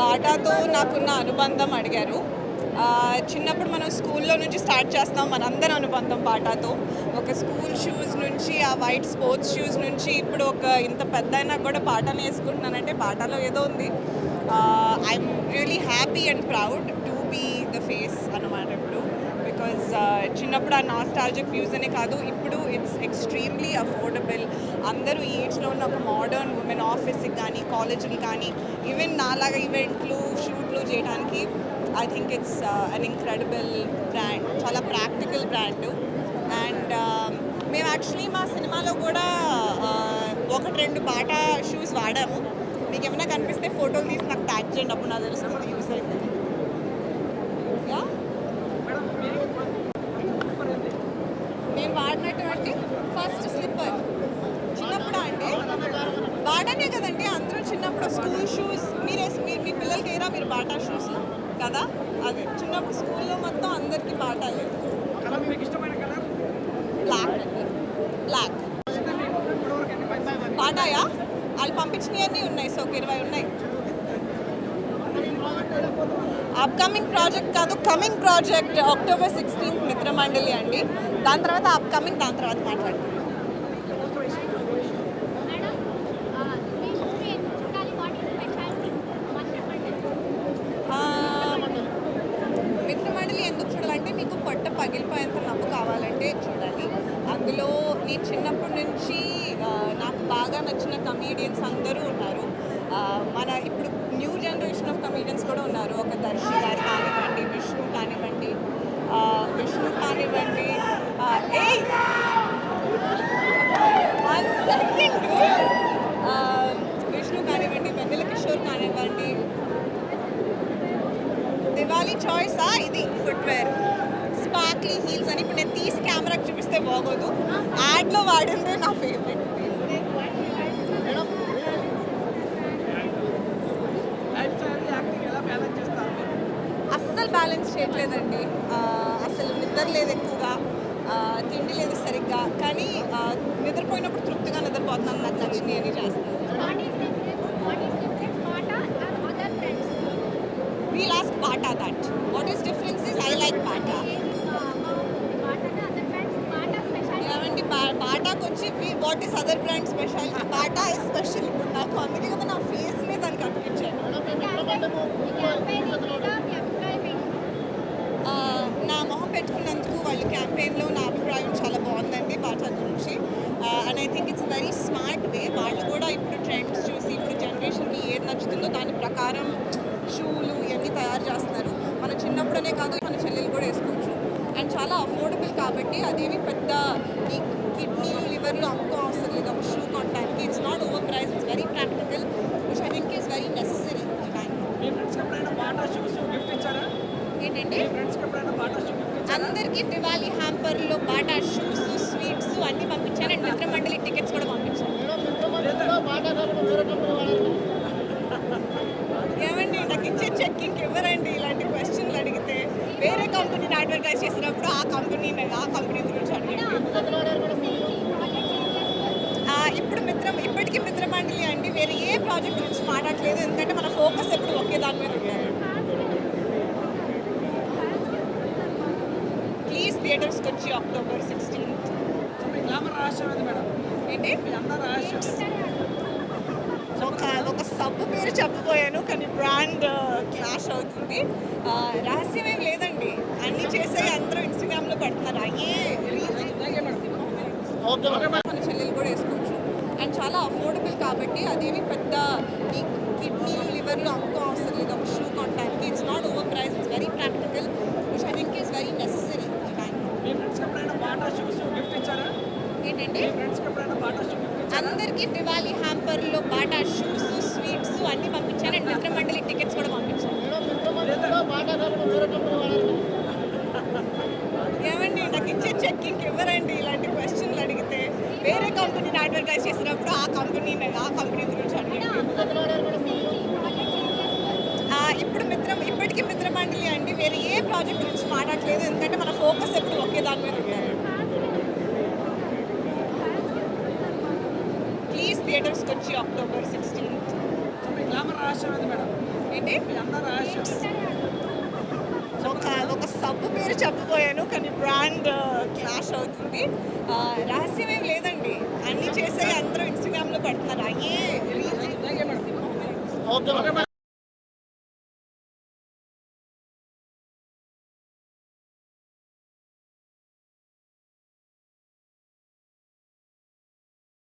బాటాతో నాకున్న అనుబంధం అడిగారు. చిన్నప్పుడు మనం స్కూల్లో నుంచి స్టార్ట్ చేస్తాం మనందరం అనుబంధం బాటాతో. ఒక స్కూల్ షూస్ నుంచి ఆ వైట్ స్పోర్ట్స్ షూస్ నుంచి ఇప్పుడు ఒక ఇంత పెద్ద అయినా కూడా బాటాని వేసుకుంటున్నానంటే బాటాలో ఏదో ఉంది. I'm really happy and proud to be the face అనమాట ఇప్పుడు. బికాజ్ uh, చిన్నప్పుడు ఆ నాస్టాలజిక్ వ్యూస్ అనే కాదు ఇప్పుడు ఇట్స్ ఎక్స్ట్రీమ్లీ అఫోర్డబుల్ అందరూ ఈ ఏజ్లో ఉన్న ఒక మోడర్న్ ఉమెన్ ఆఫీస్కి కానీ కాలేజీకి కానీ ఈవెన్ నాలాగా ఈవెంట్లు షూట్లు చేయడానికి I think it's an incredible brand చాలా ప్రాక్టికల్ బ్రాండ్ అండ్ మేము యాక్చువల్లీ మా సినిమాలో కూడా uh, ఒకటి రెండు బాటా షూస్ వాడాము. మీకు ఏమైనా కనిపిస్తే ఫోటోలు తీసి నాకు ట్యాగ్ చేయండి అప్పుడు నాకు తెలుస్తుంది. యూస్ అవుతుంది చిన్నప్పుడు స్కూల్ షూస్ మీరే మీరు మీ పిల్లలకి ఏరా మీరు బాటా షూస్ కదా? అదే చిన్నప్పుడు స్కూల్లో మొత్తం అందరికీ కలర్ మీకు ఇష్టమైన కలర్? బ్లాక్ అండి. బ్లాక్ బాటాయా? వాళ్ళు పంపించినవన్నీ ఉన్నాయి. సో ఒక ఇరవై ఉన్నాయి. అప్కమింగ్ ప్రాజెక్ట్ కాదు. Coming project October sixteenth Mithramandali అండి. దాని తర్వాత అప్కమింగ్ దాని తర్వాత మాట్లాడుకుందాం అందులో చిన్నప్పటి నుంచి నాకు బాగా నచ్చిన కమీడియన్స్ అందరూ ఉన్నారు. మన ఇప్పుడు న్యూ జనరేషన్ ఆఫ్ కమీడియన్స్ కూడా ఉన్నారు. ఒక దర్శి గారు కానివ్వండి విష్ణు కానివ్వండి విష్ణు కానివ్వండి ఆ, విష్ణు కానివ్వండి వెన్నెల కిషోర్ కానివ్వండి. దివాళీ చాయిసా ఇది? ఫుట్వేర్ స్పార్క్లీ హీల్స్ అని ఇప్పుడు చూపిస్తే బాగోదు. యాడ్లో వాడిందే నా ఫేవరెట్ లైఫ్ స్టైల్ యాక్టింగ్ ఎలా బ్యాలెన్స్ చేస్తారు? మీరు? అస్సలు బ్యాలెన్స్ చేయట్లేదండి. అసలు నిద్ర లేదు ఎక్కువగా. తిండి లేదు సరిగ్గా. కానీ నిద్రపోయినప్పుడు తృప్తిగా నిద్రపోతున్నాను నాకు నచ్చింది అని చేస్తాను what is difference what is difference or other friends will ask Bata that what is difference is I like Bata Bata other friends Bata speciality ఏమండి బా- బాటాకు వచ్చి what is other brand speciality Bata is special ఇప్పుడు నాకు అందుకే కదా నా ఫేస్ని దానికి నా మొహం పెట్టుకున్నందుకు వాళ్ళు క్యాంపెయిన్లో నా అభిప్రాయం చాలా బాగుందండి బాటా గురించి and I think it's very smart way వాళ్ళు కూడా ఇప్పుడు ట్రెండ్స్ చూసి ఇప్పుడు జనరేషన్కి ఏది నచ్చుతుందో దాని ప్రకారం షూలు ఇవన్నీ తయారు చేస్తున్నారు. మన చిన్నప్పుడనే కాదు మన చెల్లెలు కూడా వేసుకోవచ్చు. అండ్ చాలా అఫోర్డబుల్ కాబట్టి అదేమి పెద్ద లివర్లు అమ్ముకో అవసరం లేదు. ఒక షూ కొనడానికి it's not over price it's very practical which I think is very necessary మీ ఫ్రెండ్స్కి ఎప్పుడైనా బాటా షూస్ గిఫ్ట్ ఇచ్చారా? ఏంటంటే అందరికీ దివాళీ హ్యాంపర్లో బాటా షూస్ స్వీట్స్ అన్నీ పంపించాను. అండ్ మిత్ర మండలి టికెట్స్ కూడా పంపించాను. ఏమండి నాకు ఇచ్చే చెక్ ఇంకెవరండి ఇలాంటి క్వశ్చన్లు అడిగితే వేరే కంపెనీని అడ్వర్టైజ్ చేసినప్పుడు ఆ కంపెనీ ఆ కంపెనీ గురించి అడిగాను ఆ, ఇప్పుడు మిత్రం ఇప్పటికీ మిత్ర మండలి అండి వేరే ఏ ప్రాజెక్ట్ గురించి మాట్లాడలేదు ఎందుకంటే మన ఫోకస్ ఎప్పుడు ఒకే దాని మీద ఉంటుంది ప్లీజ్ థియేటర్స్కి వచ్చి అక్టోబర్ సిక్స్టీన్త్ సో మీ గ్లామర్ రహస్యం ఏంది మేడం ఏంటి ఒక ఒక సబ్బు పేరు చెప్పబోయాను కానీ బ్రాండ్ క్లాష్ అవుతుంది రహస్యం ఏం లేదండి అన్ని చేసే అందరూ ఇన్స్టాగ్రామ్లో పెడుతున్నారు అయ్యే మన చెల్లెలు చాలా అఫోర్డబుల్ కాబట్టి అదేమి పెద్ద ఈ కిడ్నీలు లివర్లు అమ్ముకో అవసరం లేదు. ఒక షూ కొనడానికి it's not over price it's very practical which I think is very necessary ఏంటంటే అందరికీ దివాళీ హ్యాంపర్లో బాటా షూస్ స్వీట్స్ అన్నీ పంపించాను అండ్ మిత్ర మండలి టికెట్స్ కూడా పంపించాను ఏమండి? నాకు ఇచ్చే చెక్ ఇంకెవరండి ఇలాంటి క్వశ్చన్లు అడిగితే వేరే కంపెనీని అడ్వర్టైజ్ చేసినప్పుడు ఆ కంపెనీ ఆ కంపెనీ గురించి ఇప్పుడు మిత్రం ఇప్పటికీ మిత్ర మండలి అండి వేరే ఏ ప్రాజెక్ట్ గురించి మాట్లాడలేదు ఎందుకంటే మన ఫోకస్ ఎప్పుడు ఒకే దాని మీద ఉంటుంది ప్లీజ్ థియేటర్స్కి వచ్చి అక్టోబర్ సిక్స్టీన్త్ ఏంటి ఏంటి మీ అందరూ రహస్యం ఒక ఒక పేరు చెప్పబోయాను కానీ బ్రాండ్ క్లాష్ అవుతుంది. రహస్యం ఏం లేదండి. అన్నీ చేసే అందరూ ఇన్స్టాగ్రామ్లో పెడుతున్నారు. అయ్యే